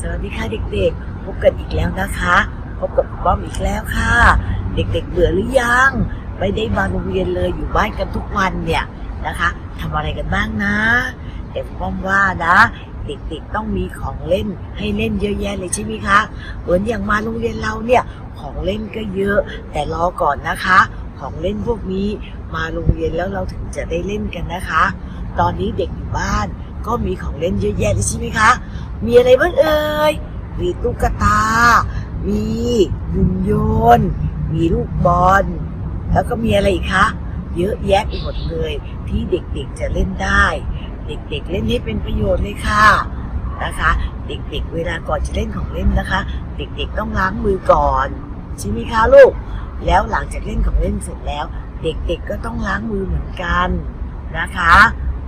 สวัสดีค่ะเด็กๆ พบกันอีกแล้วนะคะ พบกับคุณป้อมอีกแล้วค่ะ เด็กๆเบื่อหรือยัง ไม่ได้มาโรงเรียนเลยอยู่บ้านกันทุกวันเนี่ยนะคะทำอะไรกันบ้างนะ แต่คุณป้อมว่านะ เด็กๆต้องมีของเล่นให้เล่นเยอะแยะเลยใช่ไหมคะเหมือนอย่างมาโรงเรียนเราเนี่ยของเล่นก็เยอะ แต่รอก่อนนะคะ ของเล่นพวกนี้มาโรงเรียนแล้วเราถึงจะได้เล่นกันนะคะ ตอนนี้เด็กอยู่บ้านก็มีของเล่นเยอะแยะเลยใช่ไหมคะ มีอะไรบ้างเอ่ย มีตุ๊กตา มีหุ่นยนต์ มีลูกบอล แล้วก็มีอะไรอีกคะ เยอะแยะไปหมดเลย ที่เด็กๆจะเล่นได้ เด็กๆเล่นให้เป็นประโยชน์เลยค่ะนะคะ เด็กๆ เวลาก่อนจะเล่นของเล่นนะคะ เด็กๆต้องล้างมือก่อนใช่ไหมคะลูก แล้วหลังจากเล่นของเล่นเสร็จแล้ว เด็กๆก็ต้องล้างมือเหมือนกันนะคะ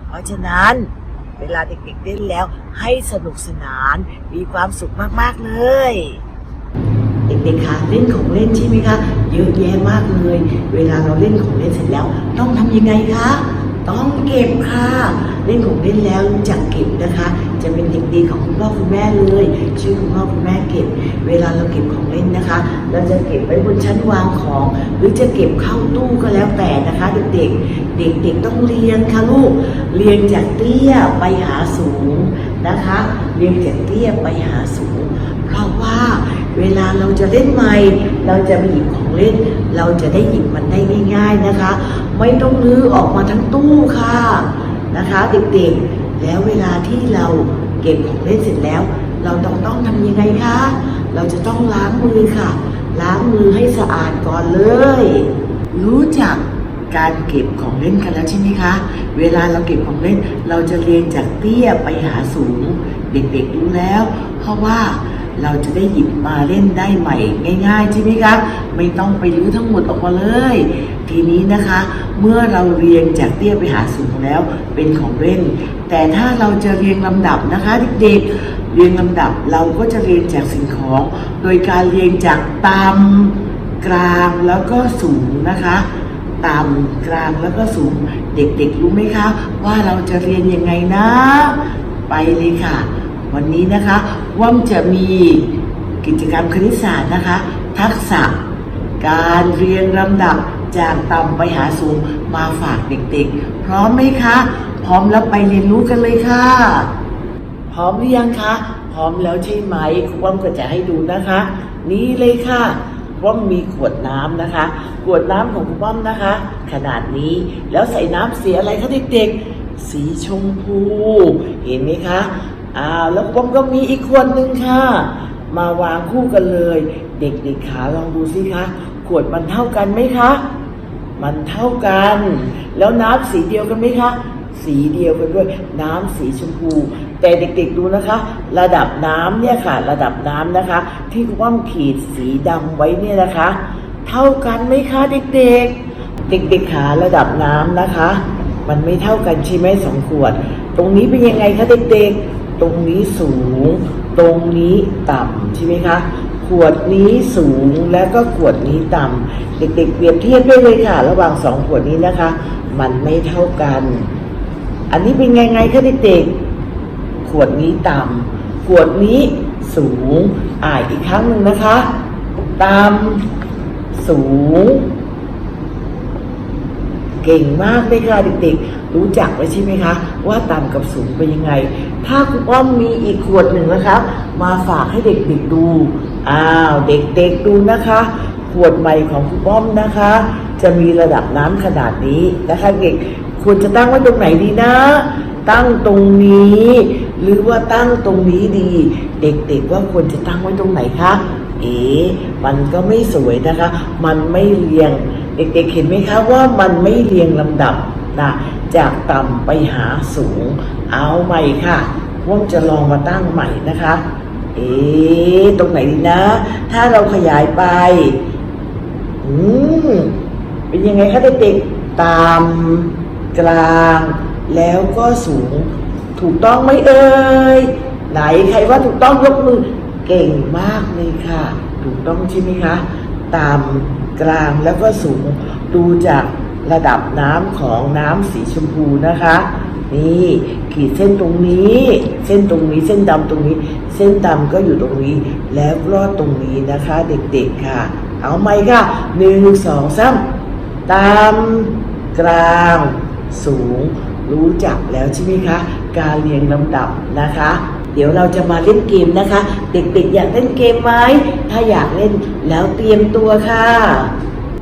เพราะฉะนั้น เวลาเด็กๆเล่นแล้วให้สนุกสนาน มีความสุขมากๆเลย เด็กๆคะเล่นของเล่นใช่ไหมคะเยอะแยะมากเลย เวลาเราเล่นของเล่นเสร็จแล้ว ต้องทำยังไงคะต้องเก็บค่ะ เล่นของเล่นแล้วจักเก็บนะคะ จะเป็นเด็กดีของคุณพ่อคุณแม่เลยช่วยคุณพ่อคุณแม่เก็บ เวลาเราเก็บของเล่นนะคะ เราจะเก็บไว้บนชั้นวางของ หรือจะเก็บเข้าตู้ก็แล้วแต่นะคะ เด็กๆ เด็กๆต้องเรียนค่ะลูกเรียนจากเตี้ยไปหาสูงนะคะ เรียนจากเตี้ยไปหาสูง เพราะว่าเวลาเราจะเล่นใหม่เราจะไปหยิบของเล่น เราจะได้หยิบมันได้ง่าย ๆนะคะ ไม่ต้องลื้อออกมาทั้งตู้ค่ะนะคะ เด็กๆ แล้วเวลาที่เราเก็บของเล่นเสร็จแล้ว เราต้องต้องทำยังไงคะ เราจะต้องล้างมือค่ะ ล้างมือให้สะอาดก่อนเลย รู้จักการเก็บของเล่นกันแล้วใช่ไหมคะ เวลาเราเก็บของเล่น เราจะเรียงจากเตี้ยไปหาสูง เด็กๆรู้แล้ว เพราะว่า เราจะได้หยิบมาเล่นได้ใหม่ง่ายๆใช่ไหมคะไม่ต้องไปรื้อทั้งหมดออกมาเลย ทีนี้นะคะ เมื่อเราเรียงจากเตี้ยไปหาสูงแล้วเป็นของเล่น แต่ถ้าเราจะเรียงลำดับนะคะเด็กๆเรียงลำดับเราก็จะเรียงจากสิ่งของ โดยการเรียงจากต่ำกลางแล้วก็สูงนะคะต่ำกลางแล้วก็สูง เด็กๆรู้ไหมคะ ว่าเราจะเรียนยังไงนะ ไปเลยค่ะ วันนี้นะคะ ว่ามจะมีกิจกรรมคณิตศาสตร์นะคะ ทักษะการเรียงลำดับจากต่ำไปหาสูงมาฝากเด็กๆ พร้อมไหมคะ พร้อมแล้วไปเรียนรู้กันเลยค่ะ พร้อมหรือยังคะ พร้อมแล้วใช่ไหมครูว่ามก็จะให้ดูนะคะ นี่เลยค่ะว่ามีขวดน้ำนะคะ ขวดน้ำของคุณป้อมนะคะ ขนาดนี้แล้วใส่น้ำสีอะไรคะเด็กๆ สีชมพู เห็นไหมคะ อ้าวแล้วคุณป้อมก็มีอีกขวดหนึ่งค่ะ มาวางคู่กันเลย เด็กๆขาลองดูสิคะขวดมันเท่ากันไหมคะ มันเท่ากัน แล้วน้ำสีเดียวกันไหมคะ สีเดียวกันด้วย น้ำสีชมพู แต่เด็กๆดูนะคะ ระดับน้ำเนี่ยค่ะ ระดับน้ำนะคะ ที่คว่ามขีดสีดำไว้เนี่ยนะคะ เท่ากันไหมคะเด็กๆ เด็กๆขาระดับน้ำนะคะ มันไม่เท่ากันใช่ไหมสองขวด ตรงนี้เป็นยังไงคะเด็กๆ ตรงนี้สูง ตรงนี้ต่ำใช่ไหมคะ ขวดนี้สูงแล้วก็ขวดนี้ต่ำเด็กๆเปรียบเทียบด้วยเลยค่ะ ระหว่างสองขวดนี้นะคะ มันไม่เท่ากัน อันนี้เป็นไงไงคะเด็กๆขวดนี้ต่ำขวดนี้สูงอ่านอีกครั้งหนึ่งนะคะ ต่ำสูง เก่งมากเลยค่ะเด็กๆ รู้จักไว้ใช่ไหมคะ ว่าต่ำกับสูงเป็นยังไง ถ้าคุณอ้อมมีอีกขวดหนึ่งนะคะ มาฝากให้เด็กๆดูอ้าวเด็กๆดูนะคะ ขวดใหม่ของคุณป้อมนะคะ จะมีระดับน้ำขนาดนี้นะคะเด็กควรจะตั้งไว้ตรงไหนดีนะ ตั้งตรงนี้ หรือว่าตั้งตรงนี้ดี เด็กๆว่าควรจะตั้งไว้ตรงไหนคะเอ๋มันก็ไม่สวยนะคะ มันไม่เรียง เด็กๆเห็นไหมคะว่ามันไม่เรียงลำดับนะ จากต่ำไปหาสูง เอาใหม่ค่ะว่ามจะลองมาตั้งใหม่นะคะ เอ๊ตรงไหนดีนะ ถ้าเราขยายไป อืมเป็นยังไงคะเด็กๆต่ำกลาง แล้วก็สูง ถูกต้องไหมเอ่ยไหนใครว่าถูกต้องยกมือ เก่งมากเลยค่ะ ถูกต้องใช่ไหมคะต่ำกลางแล้วก็สูง ดูจาก ระดับน้ำของน้ำสีชมพูนะคะ นี่ขีดเส้นตรงนี้ เส้นตรงนี้เส้นดำตรงนี้ เส้นดำก็อยู่ตรงนี้ แล้วรอดตรงนี้นะคะ เด็กๆค่ะ เอาไหมค่ะหนึ่งสองสามตามกลางสูงรู้จักแล้วใช่ไหมคะ การเรียงลำดับนะคะ เดี๋ยวเราจะมาเล่นเกมนะคะ เด็กๆอยากเล่นเกมไหมถ้าอยากเล่นแล้วเตรียมตัวค่ะ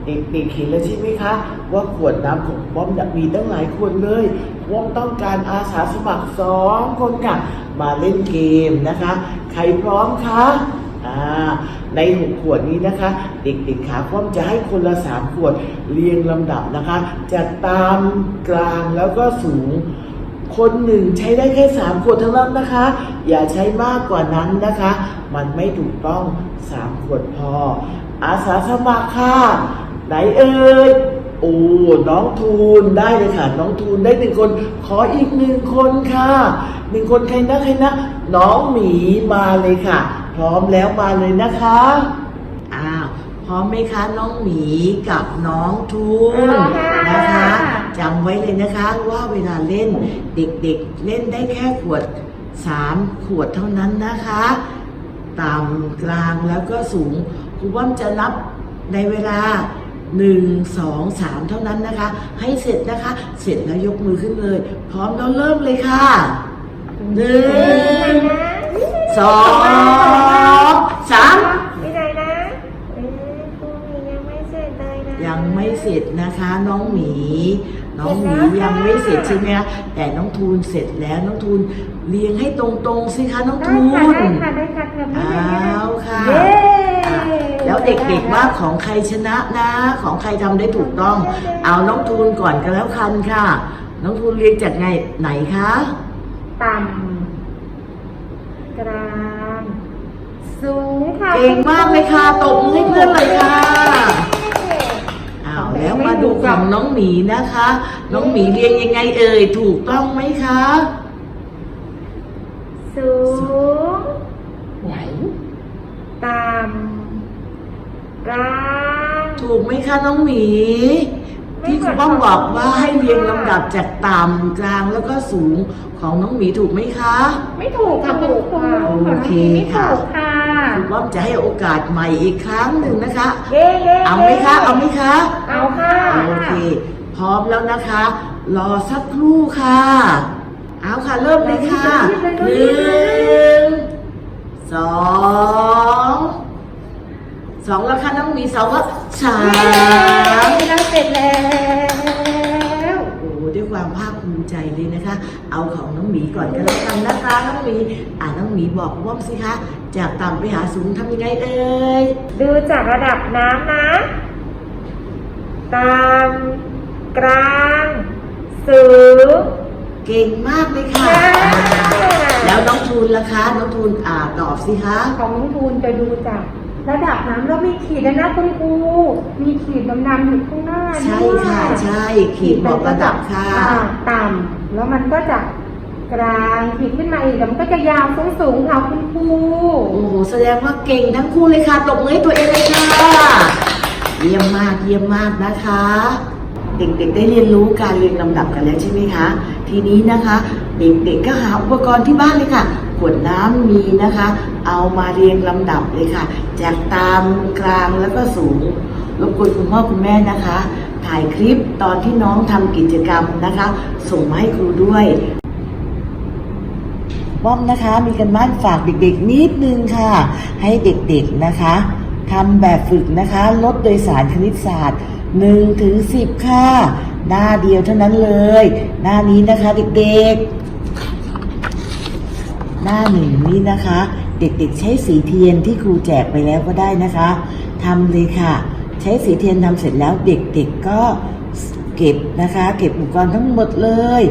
เด็กๆเห็นแล้วใช่ไหมคะ ว่าขวดน้ำของป้อมมีตั้งหลายขวดเลยป้อมต้องการอาสาสมัครสองคนค่ะ มาเล่นเกมนะคะ ใครพร้อมคะอ่าในหกขวดนี้นะคะ เด็กๆขาป้อมจะให้คนละสามขวดเรียงลำดับนะคะจากตามกลางแล้วก็สูง คนหนึ่งใช้ได้แค่สามขวดเท่านั้นนะคะ อย่าใช้มากกว่านั้นนะคะ มันไม่ถูกต้องสามขวดพอ อาสาสมัครค่ะ ไหนเอ่ยโอ้น้องทูนได้เลยค่ะ น้องทูนได้หนึ่งคน ขออีกหนึ่งคนค่ะหนึ่งคนใครนะใครนะ น้องหมีมาเลยค่ะ พร้อมแล้วมาเลยนะคะอ้าวพร้อมไหมคะน้องหมีกับน้องทูนพร้อมค่ะนะคะจำไว้เลยนะคะว่าเวลาเล่นเด็กๆเล่นได้แค่ขวดสามขวดเท่านั้นนะคะ ต่ำกลางแล้วก็สูงครูว่ามจะนับในเวลา หนึ่งสองสามเท่านั้นนะคะ ให้เสร็จนะคะ เสร็จแล้วยกมือขึ้นเลย พร้อมแล้วเริ่มเลยค่ะหนึ่งสองสามไม่ได้นะเออครูหมียังไม่เสร็จเลยนะยังไม่เสร็จนะคะน้องหมี น้องหมีเสร็จแล้วค่ะยังไม่เสร็จใช่ไหมคะแต่น้องทูนเสร็จแล้วน้องทูนเรียงให้ตรงๆสิคะน้องได้ทูค่ะนได้ค่ะได้ค่ะเธอไม่ได้เอาค่ะเย้อะแล้วเด็กๆว่าของใครชนะนะ ของใครทำได้ถูกต้อง เอาน้องทูนก่อนก็แล้วกันค่ะ น้องทูนเรียงจากไงไหนคะต่ำกลางสูงค่ะเก่งมากเลยค่ะตบมือให้เพื่อนเลยค่ะเอา แล้วมาดูของน้องหมีนะคะ น้องหมีเรียงยังไงเอ่ยถูกต้องไหมคะสูงไหนต่ำกลางถูกไหมคะน้องหมีไม่ ที่คุณป้อมบอกว่าให้เรียงลำดับจากต่ำกลางแล้วก็สูงของน้องหมีถูกไหมคะ ไม่ถูกค่ะคุณครูโอเคไม่ค่ะถูกค่ะคุณป้อมจะให้โอกาสใหม่อีกครั้งหนึ่งนะคะเย้เย้เอาไหมคะ เอาไหมคะ เอาค่ะ โอเค พร้อมแล้วนะคะ รอสักครู่ค่ะ เอาค่ะ เริ่มเลยค่ะหนึ่งสอง สองแล้วค่ะน้องหมีสองแล้วสามเราเสร็จแล้วโอ้โหด้วยความภาคภูมิใจเลยนะคะ เอาของน้องหมีก่อนก็แล้วกันนะคะน้องหมีอ่าน้องหมีบอกว่อมสิคะจากต่ำไปหาสูงทำยังไงเอ่ยดูจากระดับน้ำนะตามกลางสูงเก่งมากเลยค่ะค่ะอ่าแล้วน้องทูนล่ะคะ น้องทูนอ่าตอบสิคะ ของน้องทูนจะดูจาก ระดับน้ำแล้วมีขีดแล้วนะคุณครูมีขีดดำๆอยู่ข้างหน้าใช่ด้วยค่ะใช่ขีดบอกระดับค่ะ อ่าต่ำแล้วมันก็จะกลางขีดขึ้นมาอีกแล้วมันก็จะยาวสูงๆค่ะคุณครู โอ้โหแสดงว่าเก่งทั้งคู่เลยค่ะตบมือให้ตัวเองเลยค่ะเยี่ยมมากเยี่ยมมากนะคะ เด็กๆได้เรียนรู้การเรียงลำดับกันแล้วใช่ไหมคะ ทีนี้นะคะ เด็กๆก็หาอุปกรณ์ที่บ้านเลยค่ะ ขวดน้ำมีนะคะ เอามาเรียงลำดับเลยค่ะ จากตามกลางแล้วก็สูงรบกวนคุณพ่อคุณแม่นะคะ ถ่ายคลิปตอนที่น้องทำกิจกรรมนะคะ ส่งมาให้ครูด้วยป้อมนะคะ มีกันบ้านฝากเด็กๆ นิดนึงค่ะ ให้เด็กๆนะคะทำแบบฝึกนะคะลดโดยสารคณิตศาสตร์1ถึง10 ค่ะ หน้าเดียวเท่านั้นเลย หน้านี้นะคะเด็กๆ หน้าหนึ่งนี้นะคะ เด็กๆใช้สีเทียนที่ครูแจกไปแล้วก็ได้นะคะทำเลยค่ะ ใช้สีเทียนทำเสร็จแล้วเด็กๆก็เก็บนะคะ เก็บอุปกรณ์ทั้งหมดเลย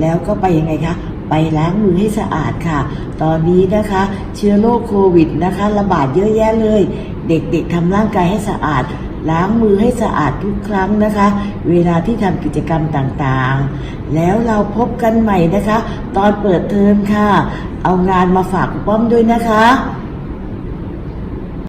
แล้วก็ไปยังไงคะไปล้างมือให้สะอาดค่ะ ตอนนี้นะคะ เชื้อโรคโควิดนะคะ ระบาดเยอะแยะเลย เด็กๆทำร่างกายให้สะอาด ล้างมือให้สะอาดทุกครั้งนะคะ เวลาที่ทำกิจกรรมต่างๆ แล้วเราพบกันใหม่นะคะ ตอนเปิดเทอมค่ะ เอางานมาฝากคุณป้อมด้วยนะคะ